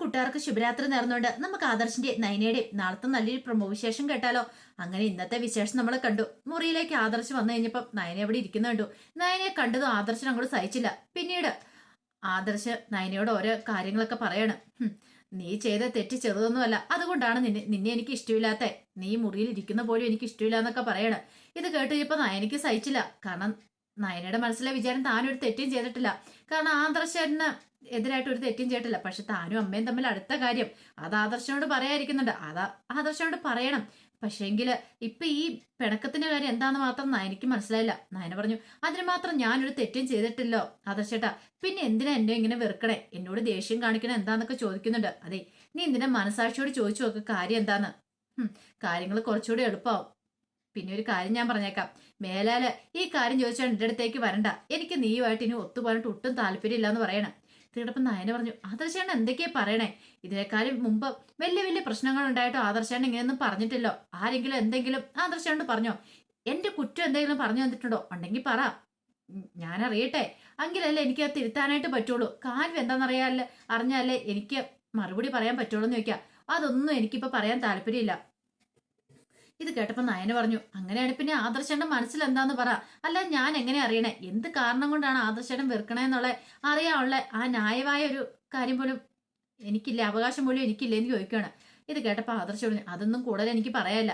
കൂട്ടുകാർക്ക് ശുഭരാത്രി നേർന്നുകൊണ്ട് നമുക്ക് ആദർശിന്റെ നയനയുടെയും നാളത്തെ നല്ലൊരു പ്രമോവിശേഷം കേട്ടാലോ? അങ്ങനെ ഇന്നത്തെ വിശേഷം നമ്മൾ കണ്ടു. മുറിയിലേക്ക് ആദർശ് വന്നു കഴിഞ്ഞപ്പം നയന അവിടെ ഇരിക്കുന്ന കണ്ടു. നയനയെ കണ്ടതും ആദർശൻ അങ്ങോട്ട് സഹിച്ചില്ല. പിന്നീട് ആദർശ് നയനയോട് ഓരോ കാര്യങ്ങളൊക്കെ പറയാണ്. നീ ചെയ്ത തെറ്റ് ചെറുതൊന്നുമല്ല. അതുകൊണ്ടാണ് നിന്നെ നിന്നെ എനിക്ക് ഇഷ്ടമില്ലാത്ത നീ മുറിയിൽ ഇരിക്കുന്ന പോലും എനിക്ക് ഇഷ്ടമില്ല എന്നൊക്കെ പറയണ്. ഇത് കേട്ട് ഇപ്പൊ നയനയ്ക്ക് സഹിച്ചില്ല. കാരണം നയനയുടെ മനസ്സിലെ വിചാരം താനൊരു തെറ്റും ചെയ്തിട്ടില്ല. കാരണം ആദർശന് എതിരായിട്ട് ഒരു തെറ്റും ചെയ്തിട്ടില്ല. പക്ഷെ താനും അമ്മയും തമ്മിൽ അടുത്ത കാര്യം. അത് ആദർശനോട് പറയാതിരിക്കുന്നുണ്ട്. അതാ ആദർശനോട് പറയണം. പക്ഷേങ്കിൽ ഇപ്പൊ ഈ പിണക്കത്തിന്റെ കാര്യം എന്താന്ന് മാത്രം നയനയ്ക്ക് മനസ്സിലായില്ല. നയന പറഞ്ഞു അതിന് മാത്രം ഞാനൊരു തെറ്റും ചെയ്തിട്ടില്ലോ ആദർശേട്ടാ. പിന്നെ എന്തിനാ എന്നെ ഇങ്ങനെ വെറുക്കണേ? എന്നോട് ദേഷ്യം കാണിക്കണ എന്താന്നൊക്കെ ചോദിക്കുന്നുണ്ട്. അതെ നീ എന്തിനാ മനസാക്ഷിയോട് ചോദിച്ചു നോക്ക്? കാര്യം എന്താന്ന്? കാര്യങ്ങൾ കുറച്ചുകൂടി എളുപ്പമാവും പിന്നെ ഒരു കാര്യം ഞാൻ പറഞ്ഞേക്കാം. മേലാൽ ഈ കാര്യം ചോദിച്ചാൽ എന്റെ അടുത്തേക്ക് വരണ്ട. എനിക്ക് നീയുമായിട്ട് ഇനി ഒത്തുപോകാനായിട്ട് ഒട്ടും താല്പര്യമില്ല എന്ന് പറയണം. കിടപ്പം നയന പറഞ്ഞു ആദർശാണ് എന്തൊക്കെയാ പറയണേ? ഇതിനേക്കാളും മുമ്പ് വലിയ വലിയ പ്രശ്നങ്ങൾ ഉണ്ടായിട്ടോ ആദർശാണ് ഇങ്ങനെയൊന്നും പറഞ്ഞിട്ടില്ലോ. ആരെങ്കിലും എന്തെങ്കിലും ആദർശാണ്ട് പറഞ്ഞോ എന്റെ കുറ്റം എന്തെങ്കിലും പറഞ്ഞു തന്നിട്ടുണ്ടോ ഉണ്ടെങ്കിൽ പറ. ഞാനറിയട്ടെ. എങ്കിലല്ലേ എനിക്ക് അത് തിരുത്താനായിട്ട് പറ്റുള്ളൂ. കാര്യം എന്താണെന്നറിയാല്ലേ അറിഞ്ഞാലേ എനിക്ക് മറുപടി പറയാൻ പറ്റുള്ളൂ എന്ന് ചോദിക്കാം. അതൊന്നും എനിക്കിപ്പോ പറയാൻ താല്പര്യമില്ല. ഇത് കേട്ടപ്പോ നയന പറഞ്ഞു അങ്ങനെയാണ് പിന്നെ ആദർശേട്ടൻ മനസ്സിൽ എന്താന്ന് പറ. അല്ല ഞാൻ എങ്ങനെ അറിയണേ? എന്ത് കാരണം കൊണ്ടാണ് ആദർശേട്ടൻ വെറുക്കണേന്നുള്ള അറിയാനുള്ള ആ ന്യായമായ ഒരു കാര്യം പോലും എനിക്കില്ല അവകാശം പോലും എനിക്കില്ല എന്ന് ചോദിക്കുകയാണ് ഇത് കേട്ടപ്പോൾ ആദർശം പറഞ്ഞു അതൊന്നും കൂടുതൽ എനിക്ക് പറയാല്ല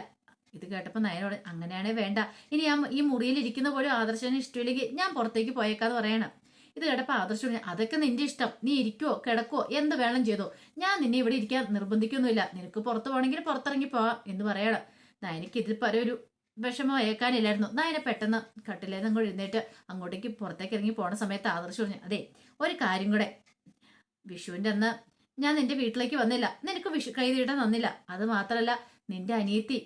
ഇത് കേട്ടപ്പോൾ പറഞ്ഞു അങ്ങനെയാണേ വേണ്ട. ഇനി ഞാൻ ഈ മുറിയിൽ ഇരിക്കുന്ന പോലും ആദർശന് ഇഷ്ടമില്ലെങ്കിൽ ഞാൻ പുറത്തേക്ക് പോയേക്കാന്ന് പറയണം. ഇത് കേട്ടപ്പോൾ ആദർശം പറഞ്ഞു അതൊക്കെ നിന്റെ ഇഷ്ടം. നീ ഇരിക്കുവോ കിടക്കോ എന്ത് വേണം ചെയ്തോ? ഞാൻ നിന്നെ ഇവിടെ ഇരിക്കാൻ നിർബന്ധിക്കൊന്നുമില്ല. നിനക്ക് പുറത്ത് പോകണമെങ്കിൽ പുറത്തിറങ്ങി പോവാം എന്ന് പറയണം. നയനക്ക് ഇതിൽ പല ഒരു വിഷമം ഏക്കാനില്ലായിരുന്നു നയന പെട്ടെന്ന് കട്ടിലേന്ന് അങ്ങോട്ട് എഴുന്നേറ്റ് അങ്ങോട്ടേക്ക് പുറത്തേക്ക് ഇറങ്ങി പോണ സമയത്ത് ആദർശം പറഞ്ഞു അതെ ഒരു കാര്യം കൂടെ. വിഷുവിന്റെ അന്ന് ഞാൻ നിന്റെ വീട്ടിലേക്ക് വന്നില്ല. നിനക്ക് വിഷു കൈ നീട്ടാൻ തന്നില്ല. അത് മാത്രമല്ല നിന്റെ അനിയത്തി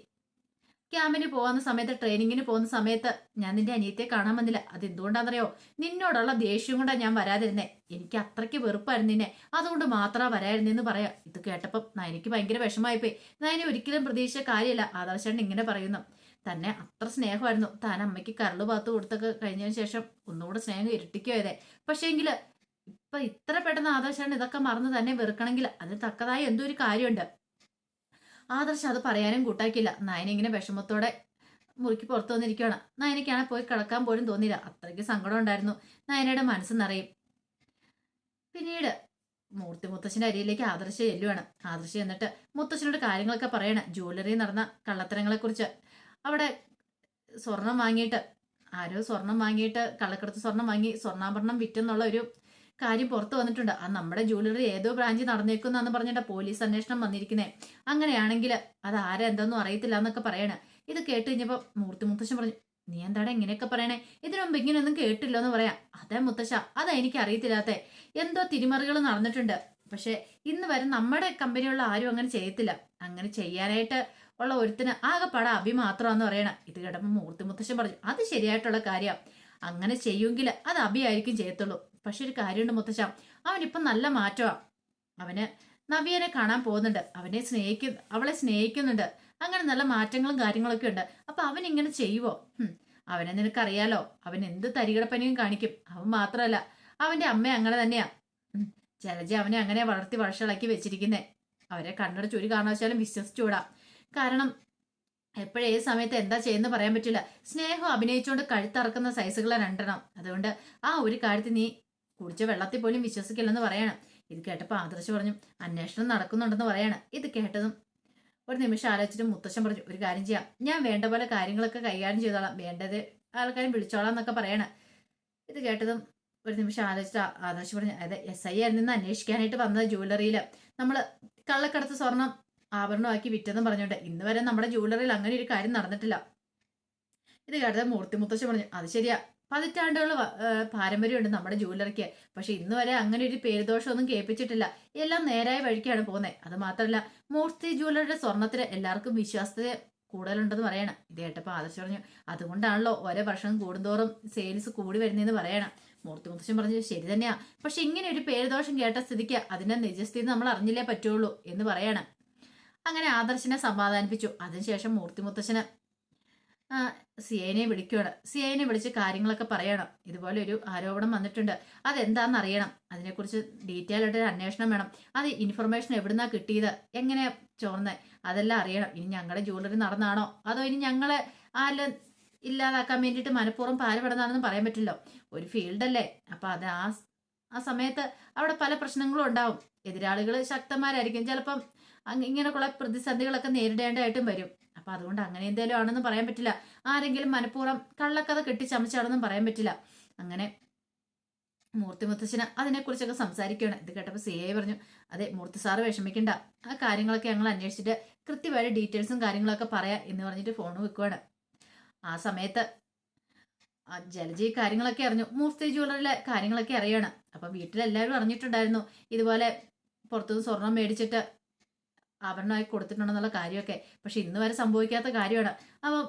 ക്യാമ്പിന് പോകുന്ന സമയത്ത് ട്രെയിനിങ്ങിന് പോകുന്ന സമയത്ത് ഞാൻ നിന്റെ അനിയത്തെ കാണാൻ വന്നില്ല. അത് എന്തുകൊണ്ടാണെന്നറിയോ നിന്നോടുള്ള ദേഷ്യം കൊണ്ടാണ് ഞാൻ വരാതിരുന്നേ. എനിക്ക് അത്രയ്ക്ക് വെറുപ്പായിരുന്നു നിന്നെ. അതുകൊണ്ട് മാത്രമാണ് വരായിരുന്നെന്ന് പറയാം. ഇത് കേട്ടപ്പം എനിക്ക് ഭയങ്കര വിഷമായിപ്പോയി നയനെ ഒരിക്കലും പ്രതീക്ഷിച്ച കാര്യമില്ല. ആദർശൻ ഇങ്ങനെ പറയുന്നു. തന്നെ അത്ര സ്നേഹമായിരുന്നു. താൻ അമ്മയ്ക്ക് കരൾ പാത്ത് കൊടുത്തൊക്കെ കഴിഞ്ഞതിന് ശേഷം ഒന്നുകൂടെ സ്നേഹം ഇരട്ടിക്കുമായതേ പക്ഷേങ്കിൽ ഇപ്പൊ ഇത്ര പെട്ടെന്ന് ആദർശാണ് ഇതൊക്കെ മറന്ന് തന്നെ വെറുക്കണമെങ്കിൽ അതിന് തക്കതായ എന്തോ ഒരു കാര്യമുണ്ട്. ആദർശം അത് പറയാനും കൂട്ടാക്കില്ല നയന ഇങ്ങനെ വിഷമത്തോടെ മുറുക്കി പുറത്തു വന്നിരിക്കുകയാണ് നയനയ്ക്കാണ് പോയി കിടക്കാൻ പോലും തോന്നിയില്ല. അത്രയ്ക്ക് സങ്കടം ഉണ്ടായിരുന്നു. നയനയുടെ മനസ്സ് നിറയും. പിന്നീട് മൂർത്തി മുത്തശ്ശന്റെ അരിയിലേക്ക് ആദർശ ചെല്ലുവാണ്. ആദർശ എന്നിട്ട് മുത്തശ്ശനോട് കാര്യങ്ങളൊക്കെ പറയണം. ജ്വല്ലറി നടന്ന കള്ളത്തരങ്ങളെ കുറിച്ച് അവിടെ സ്വർണം വാങ്ങിയിട്ട് ആരോ സ്വർണം വാങ്ങിയിട്ട് കള്ളക്കടത്ത് സ്വർണം വാങ്ങി സ്വർണാഭരണം വിറ്റെന്നുള്ള ഒരു കാര്യം പുറത്തു വന്നിട്ടുണ്ട്. ആ നമ്മുടെ ജ്വല്ലറി ഏതോ ബ്രാഞ്ചിൽ നടന്നേക്കുന്നാന്ന് പറഞ്ഞിട്ട് പോലീസ് അന്വേഷണം വന്നിരിക്കുന്നേ. അങ്ങനെയാണെങ്കിൽ അത് ആരെന്തെന്നും അറിയത്തില്ല എന്നൊക്കെ പറയണ. ഇത് കേട്ട് കഴിഞ്ഞപ്പോൾ മൂർത്തി മുത്തശ്ശൻ പറഞ്ഞു നീ എന്താടാ ഇങ്ങനെയൊക്കെ പറയണേ? ഇതിനു മുമ്പ് ഇങ്ങനെയൊന്നും കേട്ടില്ല എന്ന് പറയാം. അതെ മുത്തശ്ശ അതാ എനിക്ക് അറിയത്തില്ലാത്ത. എന്തോ തിരിമറികൾ നടന്നിട്ടുണ്ട്. പക്ഷെ ഇന്ന് വരെ നമ്മുടെ കമ്പനിയുള്ള ആരും അങ്ങനെ ചെയ്യത്തില്ല. അങ്ങനെ ചെയ്യാനായിട്ട് ഉള്ള ഒരുത്തിന് പട അഭി മാത്രമാന്ന് പറയണ. ഇത് കേട്ടപ്പോൾ മൂർത്തി മുത്തശ്ശൻ പറഞ്ഞു അത് ശരിയായിട്ടുള്ള കാര്യം. അങ്ങനെ ചെയ്യുമെങ്കിൽ അത് അഭിയായിരിക്കും ചെയ്യത്തുള്ളൂ. പക്ഷെ ഒരു കാര്യമുണ്ട് മുത്തശ്ശ. അവനിപ്പം നല്ല മാറ്റമാ അവന് നവ്യനെ കാണാൻ പോകുന്നുണ്ട്. അവനെ സ്നേഹിക്കുന്നു അവളെ സ്നേഹിക്കുന്നുണ്ട്. അങ്ങനെ നല്ല മാറ്റങ്ങളും കാര്യങ്ങളൊക്കെ ഉണ്ട്. അപ്പൊ അവൻ ഇങ്ങനെ ചെയ്യുവോ? അവനെ നിനക്കറിയാലോ. അവൻ എന്ത് തരികിടപ്പനിയും കാണിക്കും. അവൻ മാത്രമല്ല അവന്റെ അമ്മ അങ്ങനെ തന്നെയാ. ജലജ അവനെ അങ്ങനെ വളർത്തി വഷളാക്കി വെച്ചിരിക്കുന്നേ. അവരെ കണ്ണടച്ച് ഒരു കാരണവശാലും വിശ്വസിച്ചുകൂടാ. കാരണം എപ്പോഴും ഏത് സമയത്ത് എന്താ ചെയ്യുന്ന പറയാൻ പറ്റില്ല. സ്നേഹം അഭിനയിച്ചുകൊണ്ട് കഴുത്തറക്കുന്ന സൈസുകളെ രണ്ടെണ്ണം. അതുകൊണ്ട് ആ ഒരു കാര്യത്തിൽ നീ കുടിച്ച വെള്ളത്തിൽ പോലും വിശ്വസിക്കില്ലെന്ന് പറയണം. ഇത് കേട്ടപ്പോൾ ആദർശ് പറഞ്ഞു അന്വേഷണം നടക്കുന്നുണ്ടെന്ന് പറയാണ്. ഇത് കേട്ടതും ഒരു നിമിഷം ആലോചിച്ചിട്ട് മുത്തശ്ശൻ പറഞ്ഞു ഒരു കാര്യം ചെയ്യാം. ഞാൻ വേണ്ട പോലെ കാര്യങ്ങളൊക്കെ കൈകാര്യം ചെയ്തോളാം. വേണ്ടത് ആൾക്കാരും വിളിച്ചോളാം എന്നൊക്കെ പറയണം. ഇത് കേട്ടതും ഒരു നിമിഷം ആലോചിച്ചിട്ട് ആദർശ് പറഞ്ഞു അതായത് എസ് ഐ ആയിരുന്നു നിന്ന് അന്വേഷിക്കാനായിട്ട് വന്നത് ജ്വല്ലറിയിൽ നമ്മൾ കള്ളക്കടത്ത് സ്വർണം ആഭരണമാക്കി വിറ്റെന്നും പറഞ്ഞോണ്ട് ഇന്ന് വരെ നമ്മുടെ ജ്വല്ലറിയിൽ അങ്ങനെ ഒരു കാര്യം നടന്നിട്ടില്ല. ഇത് കേട്ടത് മൂർത്തി മുത്തശ്ശൻ പറഞ്ഞു അത് ശരിയാ. പതിറ്റാണ്ടുകൾ പാരമ്പര്യമുണ്ട് നമ്മുടെ ജൂവലറിക്ക് പക്ഷെ ഇന്ന് വരെ അങ്ങനെ ഒരു പേരുദോഷമൊന്നും കേൾപ്പിച്ചിട്ടില്ല. എല്ലാം നേരായ വഴിക്കാണ് പോകുന്നത് അത് മാത്രമല്ല മൂർത്തി ജ്വല്ലറിയുടെ സ്വർണത്തിന് എല്ലാവർക്കും വിശ്വാസത കൂടുതലുണ്ടെന്ന് പറയണം. ഇത് കേട്ടപ്പോൾ ആദർശ് പറഞ്ഞു അതുകൊണ്ടാണല്ലോ ഓരോ വർഷം കൂടുന്തോറും സെയിൽസ് കൂടി വരുന്നതെന്ന് പറയണം. മൂർത്തി മുത്തശ്ശൻ പറഞ്ഞു ശരി തന്നെയാ. പക്ഷെ ഇങ്ങനെ ഒരു പേരുദോഷം കേട്ട സ്ഥിതിക്ക് അതിന്റെ നിജസ്ഥിതി നമ്മൾ അറിഞ്ഞില്ലേ പറ്റുള്ളൂ എന്ന് പറയണം. അങ്ങനെ ആദർശിനെ സമാധാനിപ്പിച്ചു. അതിനുശേഷം മൂർത്തി മുത്തശ്ശന് സി ഐനെ വിളിക്കുകയാണ്. സിയേനെ വിളിച്ച് കാര്യങ്ങളൊക്കെ പറയണം. ഇതുപോലെ ഒരു ആരോപണം വന്നിട്ടുണ്ട്. അതെന്താണെന്ന് അറിയണം അതിനെക്കുറിച്ച് ഡീറ്റെയിൽ ആയിട്ട് ഒരു അന്വേഷണം വേണം. അത് ഇൻഫർമേഷൻ എവിടുന്നാ കിട്ടിയത്? എങ്ങനെ ചോർന്നത് അതെല്ലാം അറിയണം. ഇനി ഞങ്ങളുടെ ജ്വല്ലറി നടന്നാണോ? അതോ ഇനി ഞങ്ങളെ ആരും ഇല്ലാതാക്കാൻ വേണ്ടിയിട്ട് മനഃപൂർവം പാരപെടുന്നതാണെന്ന് പറയാൻ പറ്റില്ലോ? ഒരു ഫീൽഡല്ലേ അപ്പം അത് ആ ആ സമയത്ത് അവിടെ പല പ്രശ്നങ്ങളും ഉണ്ടാവും. എതിരാളികൾ ശക്തന്മാരായിരിക്കും. ചിലപ്പം അങ്ങ് ഇങ്ങനെയുള്ള പ്രതിസന്ധികളൊക്കെ നേരിടേണ്ടതായിട്ടും വരും. അപ്പം അതുകൊണ്ട് അങ്ങനെ എന്തെങ്കിലും ആണെന്ന് പറയാൻ പറ്റില്ല. ആരെങ്കിലും മനഃപൂർവം കള്ളക്കഥ കെട്ടിച്ചമച്ചാണെന്നും പറയാൻ പറ്റില്ല. അങ്ങനെ മൂർത്തി അതിനെക്കുറിച്ചൊക്കെ സംസാരിക്കുകയാണ്. ഇത് കേട്ടപ്പോൾ സി ഐ പറഞ്ഞു അതെ മൂർത്തി സാറ് വിഷമിക്കണ്ട. ആ കാര്യങ്ങളൊക്കെ ഞങ്ങൾ അന്വേഷിച്ചിട്ട് കൃത്യമായ ഡീറ്റെയിൽസും കാര്യങ്ങളൊക്കെ പറയാം എന്ന് പറഞ്ഞിട്ട് ഫോൺ വെക്കുവാണ്. ആ സമയത്ത് ആ ജലജി കാര്യങ്ങളൊക്കെ അറിഞ്ഞു. മൂർത്തി ജ്വല്ലറിയിലെ കാര്യങ്ങളൊക്കെ അറിയണം. അപ്പം വീട്ടിലെല്ലാവരും അറിഞ്ഞിട്ടുണ്ടായിരുന്നു ഇതുപോലെ പുറത്തുനിന്ന് സ്വർണം മേടിച്ചിട്ട് ആഭരണമായി കൊടുത്തിട്ടുണ്ടെന്നുള്ള കാര്യമൊക്കെ. പക്ഷെ ഇന്ന് വരെ സംഭവിക്കാത്ത കാര്യമാണ്. അപ്പം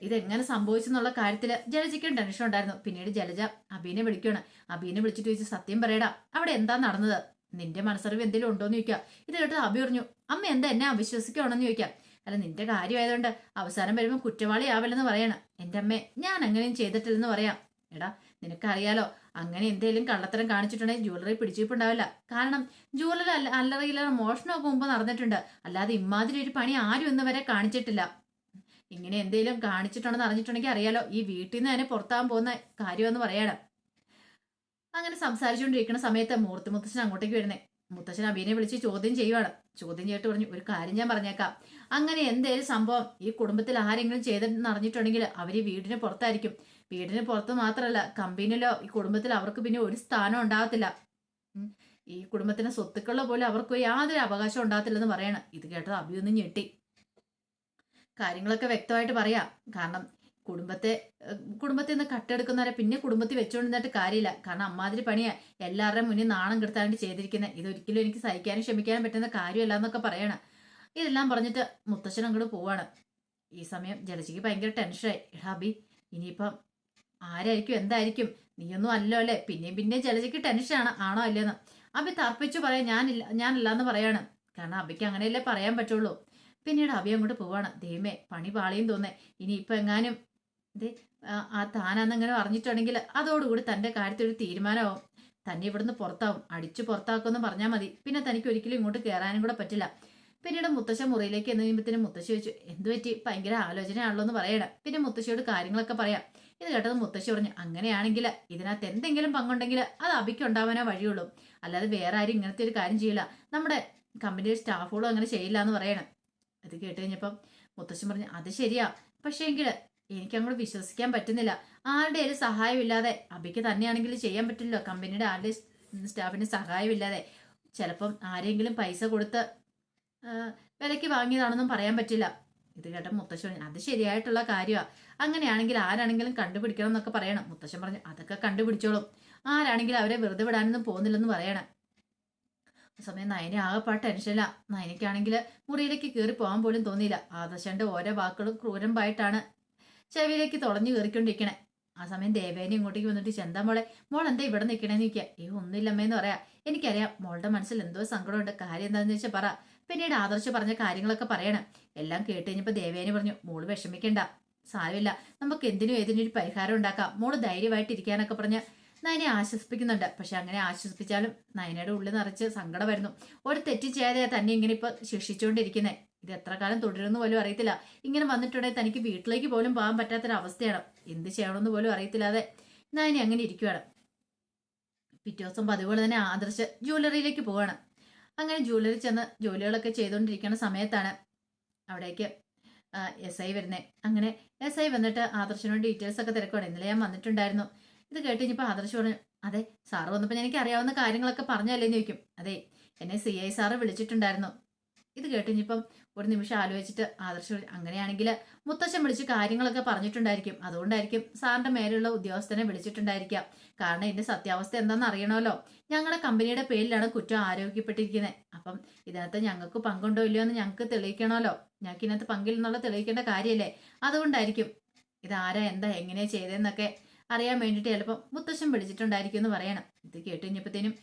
ഇതെങ്ങനെ സംഭവിച്ചെന്നുള്ള കാര്യത്തിൽ ജലജയ്ക്കും ടെൻഷൻ ഉണ്ടായിരുന്നു. പിന്നീട് ജലജ അബീനെ വിളിക്കുകയാണ്. അബീനെ വിളിച്ചിട്ട് ചോദിച്ച് സത്യം പറയടാ അവിടെ എന്താ നടന്നത്? നിന്റെ മനസ്സറിവ് എന്തെങ്കിലും ഉണ്ടോന്ന് ചോദിക്കാം ഇത് കേട്ട് അബി പറഞ്ഞു അമ്മ എന്താ എന്നെ അവിശ്വസിക്കുകയാണെന്ന് ചോദിക്കാം അല്ല നിന്റെ കാര്യമായതുകൊണ്ട് അവസാനം വരുമ്പോൾ കുറ്റവാളി ആവല്ലെന്ന് പറയണം. എന്റെ അമ്മേ ഞാൻ അങ്ങനെയും ചെയ്തിട്ടില്ലെന്ന് പറയാം. എടാ നിനക്കറിയാലോ അങ്ങനെ എന്തെങ്കിലും കള്ളത്തരം കാണിച്ചിട്ടുണ്ടെങ്കിൽ ജ്വല്ലറി പിടിച്ചിട്ടുണ്ടാവില്ല കാരണം ജ്വല്ലറി അല്ല അല്ലറയില്ല മോഷണമൊക്കെ മുമ്പ് നടന്നിട്ടുണ്ട്. അല്ലാതെ ഇമാതിരി ഒരു പണി ആരും ഇന്ന് വരെ കാണിച്ചിട്ടില്ല. ഇങ്ങനെ എന്തെങ്കിലും കാണിച്ചിട്ടുണ്ടെന്ന് അറിഞ്ഞിട്ടുണ്ടെങ്കിൽ അറിയാലോ ഈ വീട്ടിൽ നിന്ന് തന്നെ പുറത്താകാൻ പോകുന്ന കാര്യമെന്ന് പറയണം. അങ്ങനെ സംസാരിച്ചുകൊണ്ടിരിക്കുന്ന സമയത്ത് മൂർത്തി മുത്തശ്ശൻ അങ്ങോട്ടേക്ക് വരുന്നേ. മുത്തശ്ശൻ അബീനെ വിളിച്ച് ചോദ്യം ചെയ്യുവാണ്. ചോദ്യം ചെയ്തിട്ട് പറഞ്ഞു ഒരു കാര്യം ഞാൻ പറഞ്ഞേക്കാം. അങ്ങനെ എന്തേലും സംഭവം ഈ കുടുംബത്തിൽ ആരെങ്കിലും ചെയ്തിട്ടെന്ന് അറിഞ്ഞിട്ടുണ്ടെങ്കിൽ അവർ വീടിന് പുറത്തായിരിക്കും. വീടിന് പുറത്ത് മാത്രമല്ല കമ്പനിയിലോ ഈ കുടുംബത്തിൽ അവർക്ക് പിന്നെ ഒരു സ്ഥാനം ഉണ്ടാകത്തില്ല. ഈ കുടുംബത്തിന് സ്വത്തുക്കളിലോ പോലും അവർക്ക് യാതൊരു അവകാശം ഉണ്ടാകത്തില്ലെന്ന് പറയണം. ഇത് കേട്ടത് അഭിയൊന്നും ഞെട്ടി. കാര്യങ്ങളൊക്കെ വ്യക്തമായിട്ട് പറയാം. കാരണം കുടുംബത്തെ കുടുംബത്തിൽ നിന്ന് കട്ടെടുക്കുന്നവരെ പിന്നെ കുടുംബത്തിൽ വെച്ചുകൊണ്ടിരുന്നിട്ട് കാര്യമില്ല. കാരണം അമ്മാതിരി പണിയാ. എല്ലാവരുടെയും മുന്നിൽ നാണം കെടുത്താൻ വേണ്ടി ചെയ്തിരിക്കുന്നത് ഇതൊരിക്കലും എനിക്ക് സഹിക്കാനും ക്ഷമിക്കാനും പറ്റുന്ന കാര്യമല്ല എന്നൊക്കെ പറയണം. ഇതെല്ലാം പറഞ്ഞിട്ട് മുത്തശ്ശൻ അങ്ങോട്ട് പോവാണ്. ഈ സമയം ജലജിക്ക് ഭയങ്കര ടെൻഷനായി. എടാബി ഇനിയിപ്പം ആരായിരിക്കും? എന്തായിരിക്കും? നീയൊന്നും അല്ലോ അല്ലേ? പിന്നെയും പിന്നെയും ജലജിക്ക് ടെൻഷനാണ്. ആണോ അല്ലേന്ന് അബി തർപ്പിച്ചു പറയാം ഞാനില്ല ഞാനില്ല എന്ന് പറയാണ്. കാരണം അബിക്ക് അങ്ങനെയല്ലേ പറയാൻ പറ്റുള്ളൂ. പിന്നീട് അബി അങ്ങോട്ട് പോവാണ്. ദൈവമേ പണി പാളിയും തോന്നേ ഇനി ഇപ്പൊ എങ്ങാനും ദേ ആ, താനാന്നങ്ങനെ പറഞ്ഞിട്ടുണ്ടെങ്കിൽ അതോടുകൂടി തന്റെ കാര്യത്തിൽ ഒരു തീരുമാനമാവും. തന്നെ ഇവിടുന്ന് പുറത്താവും. അടിച്ചു പുറത്താക്കുമെന്ന് പറഞ്ഞാൽ മതി. പിന്നെ തനിക്ക് ഒരിക്കലും ഇങ്ങോട്ട് കയറാനും കൂടെ പറ്റില്ല. പിന്നീട് മുത്തശ്ശ മുറിയിലേക്ക് എന്ന് കഴിയുമ്പോഴത്തേനും മുത്തശ്ശി വെച്ചു എന്ത് പറ്റി? ഭയങ്കര ആലോചനയാണല്ലോ എന്ന് പറയണം. പിന്നെ മുത്തശ്ശിയോട് കാര്യങ്ങളൊക്കെ പറയാം. ഇത് കേട്ടത് മുത്തശ്ശി പറഞ്ഞു അങ്ങനെയാണെങ്കിൽ ഇതിനകത്ത് എന്തെങ്കിലും പങ്കുണ്ടെങ്കിൽ അത് അഭിക്കുണ്ടാവാനോ വഴിയുള്ളൂ. അല്ലാതെ വേറെ ആരും ഇങ്ങനത്തെ ഒരു കാര്യം ചെയ്യില്ല. നമ്മുടെ കമ്പനിയുടെ സ്റ്റാഫുകളും അങ്ങനെ ചെയ്യില്ല എന്ന് പറയണം. അത് കേട്ട് കഴിഞ്ഞപ്പം മുത്തശ്ശൻ പറഞ്ഞു അത് ശരിയാ. പക്ഷേ എങ്കിൽ എനിക്ക് അങ്ങോട്ട് വിശ്വസിക്കാൻ പറ്റുന്നില്ല. ആരുടെ ഒരു സഹായമില്ലാതെ. അബിക്ക് തന്നെയാണെങ്കിൽ ചെയ്യാൻ പറ്റില്ലല്ലോ. കമ്പനിയുടെ ആരുടെ സ്റ്റാഫിന് സഹായമില്ലാതെ. ചിലപ്പം ആരെങ്കിലും പൈസ കൊടുത്ത് വിലയ്ക്ക് വാങ്ങിയതാണെന്നും പറയാൻ പറ്റില്ല. ഇത് കേട്ട മുത്തശ്ശൻ അത് ശരിയായിട്ടുള്ള കാര്യമാണ് അങ്ങനെയാണെങ്കിൽ ആരാണെങ്കിലും കണ്ടുപിടിക്കണം എന്നൊക്കെ പറയണം. മുത്തശ്ശൻ പറഞ്ഞു അതൊക്കെ കണ്ടുപിടിച്ചോളും. ആരാണെങ്കിലും അവരെ വെറുതെ വിടാനൊന്നും പോകുന്നില്ലെന്ന് പറയണം. സമയം നയനെ ആകെപ്പാട് ടെൻഷനില്ല നയനയ്ക്കാണെങ്കിൽ മുറിയിലേക്ക് കയറി പോകാൻ പോലും തോന്നിയില്ല. ആദർശന്റെ ഓരോ വാക്കുകളും ക്രൂരമ്പായിട്ടാണ് ചെവിയിലേക്ക് തുളഞ്ഞു കയറിക്കൊണ്ടിരിക്കണേ. ആ സമയം ദേവേനെ ഇങ്ങോട്ടേക്ക് വന്നിട്ട് ചെന്താ മോളെ? മോൾ എന്താ ഇവിടെ നിൽക്കണേന്ന് നിൽക്കുക ഏ ഒന്നുമില്ലമ്മേന്ന് പറയാ. എനിക്കറിയാം മോളുടെ മനസ്സിൽ എന്തോ സങ്കടമുണ്ട്. കാര്യം എന്താണെന്ന് വെച്ചാൽ പറ. പിന്നീട് ആദർശ് പറഞ്ഞ കാര്യങ്ങളൊക്കെ പറയണം. എല്ലാം കേട്ട് കഴിഞ്ഞപ്പോൾ ദേവേനെ പറഞ്ഞു മോൾ വിഷമിക്കണ്ട. സാരമില്ല. നമുക്ക് എന്തിനും ഏതിനും ഒരു പരിഹാരം ഉണ്ടാക്കാം. മോൾ ധൈര്യമായിട്ടിരിക്കാനൊക്കെ പറഞ്ഞ നയനെ ആശ്വസിപ്പിക്കുന്നുണ്ട്. പക്ഷെ അങ്ങനെ ആശ്വസിപ്പിച്ചാലും നയനയുടെ ഉള്ളിൽ നിറച്ച് സങ്കടം വരുന്നു. ഒരു തെറ്റ് ചെയ്യാതെ തന്നെ ഇങ്ങനെ ഇപ്പൊ ശിക്ഷിച്ചുകൊണ്ടിരിക്കുന്നത് ഇത് എത്ര കാലം തുടരുമെന്ന് പോലും അറിയത്തില്ല. ഇങ്ങനെ വന്നിട്ടുണ്ടെങ്കിൽ തനിക്ക് വീട്ടിലേക്ക് പോലും പോകാൻ പറ്റാത്തൊരവസ്ഥയാണ്. എന്ത് ചെയ്യണമെന്ന് പോലും അറിയത്തില്ലാതെ നയനെ അങ്ങനെ ഇരിക്കുവാണ്. പിറ്റേ ദിവസം പതിവുപോലെ തന്നെ ആദർശ ജ്വല്ലറിയിലേക്ക് പോവാണ്. അങ്ങനെ ജ്വല്ലറി ചെന്ന് ജോലികളൊക്കെ ചെയ്തുകൊണ്ടിരിക്കുന്ന സമയത്താണ് അവിടേക്ക് എസ് ഐ വരുന്നത് അങ്ങനെ എസ് ഐ വന്നിട്ട് ആദർശനോട് ഡീറ്റെയിൽസ് ഒക്കെ തിരക്കുവാണ്. ഇന്നലെ ഞാൻ വന്നിട്ടുണ്ടായിരുന്നു. ഇത് കേട്ട് ഇനിയിപ്പോൾ ആദർശ് പറഞ്ഞു അതെ സാറ് വന്നപ്പോൾ എനിക്ക് അറിയാവുന്ന കാര്യങ്ങളൊക്കെ പറഞ്ഞല്ലേ എന്ന് ചോദിക്കും. അതെ എന്നെ സി ഐ സാറ് വിളിച്ചിട്ടുണ്ടായിരുന്നു. ഇത് കേട്ട് ഒരു നിമിഷം ആലോചിച്ചിട്ട് ആദർശ് അങ്ങനെയാണെങ്കിൽ മുത്തശ്ശൻ വിളിച്ച് കാര്യങ്ങളൊക്കെ പറഞ്ഞിട്ടുണ്ടായിരിക്കും. അതുകൊണ്ടായിരിക്കും സാറിന്റെ മേലുള്ള ഉദ്യോഗസ്ഥനെ വിളിച്ചിട്ടുണ്ടായിരിക്കാം. കാരണം ഇതിന്റെ സത്യാവസ്ഥ എന്താണെന്ന് അറിയണമല്ലോ. ഞങ്ങളുടെ കമ്പനിയുടെ പേരിലാണ് കുറ്റം ആരോപിക്കപ്പെട്ടിരിക്കുന്നത് അപ്പം ഇതിനകത്ത് ഞങ്ങൾക്ക് പങ്കുണ്ടോ ഇല്ലയോ എന്ന് ഞങ്ങൾക്ക് തെളിയിക്കണമല്ലോ. ഞങ്ങൾക്ക് ഇതിനകത്ത് പങ്കില്ലെന്നുള്ള തെളിയിക്കേണ്ട കാര്യമല്ലേ അതുകൊണ്ടായിരിക്കും. ഇതാരാ എന്താ എങ്ങനെയാ ചെയ്തതെന്നൊക്കെ അറിയാൻ വേണ്ടിയിട്ട് ചിലപ്പം മുത്തശ്ശൻ വിളിച്ചിട്ടുണ്ടായിരിക്കും എന്ന് പറയണം. ഇത് കേട്ട് കഴിഞ്ഞപ്പോഴത്തേനും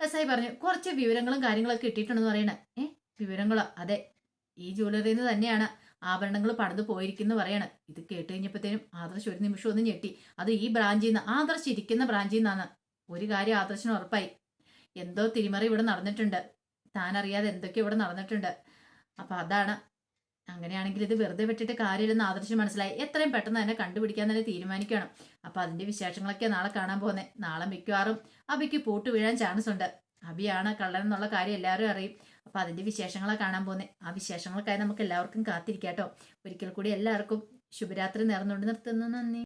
എസ് ഐ പറഞ്ഞു കുറച്ച് വിവരങ്ങളും കാര്യങ്ങളൊക്കെ കിട്ടിയിട്ടുണ്ടെന്ന് പറയണേ. ഏഹ് വിവരങ്ങളോ? അതെ ഈ ജ്വല്ലറിയിൽ നിന്ന് തന്നെയാണ് ആഭരണങ്ങൾ പണിത് പോയിരിക്കുന്നു പറയാണ്. ഇത് കേട്ട് കഴിഞ്ഞപ്പോഴത്തേനും ആദർശ് ഒരു നിമിഷം ഒന്ന് ഞെട്ടി. അത് ഈ ബ്രാഞ്ചിൽ നിന്ന് ആദർശ് ഇരിക്കുന്ന ബ്രാഞ്ചിൽ നിന്നാണ് ഒരു കാര്യം ആദർശിന് ഉറപ്പായി. എന്തോ തിരിമറി ഇവിടെ നടന്നിട്ടുണ്ട്. താൻ അറിയാതെ എന്തൊക്കെ ഇവിടെ നടന്നിട്ടുണ്ട്. അപ്പൊ അതാണ്. അങ്ങനെയാണെങ്കിൽ ഇത് വെറുതെ വിട്ടിട്ട് കാര്യമില്ലെന്ന് ആദർശം മനസ്സിലായി. എത്രയും പെട്ടെന്ന് തന്നെ കണ്ടുപിടിക്കാൻ തന്നെ തീരുമാനിക്കണം. അപ്പൊ അതിന്റെ വിശേഷങ്ങളൊക്കെ നാളെ കാണാൻ പോകുന്നത് നാളെ മിക്കവാറും അബിക്ക് പൂട്ട് വീഴാൻ ചാൻസ് ഉണ്ട് അബിയാണ് കള്ളൻ എന്നുള്ള കാര്യം എല്ലാവരും അറിയും. അപ്പൊ അതിന്റെ വിശേഷങ്ങളാണ് കാണാൻ പോകുന്നത് ആ വിശേഷങ്ങൾക്കായി നമുക്ക് എല്ലാവർക്കും കാത്തിരിക്കാട്ടോ. ഒരിക്കൽ കൂടി എല്ലാവർക്കും ശുഭരാത്രി നേർന്നുകൊണ്ട് നിർത്തുന്നു. നന്ദി.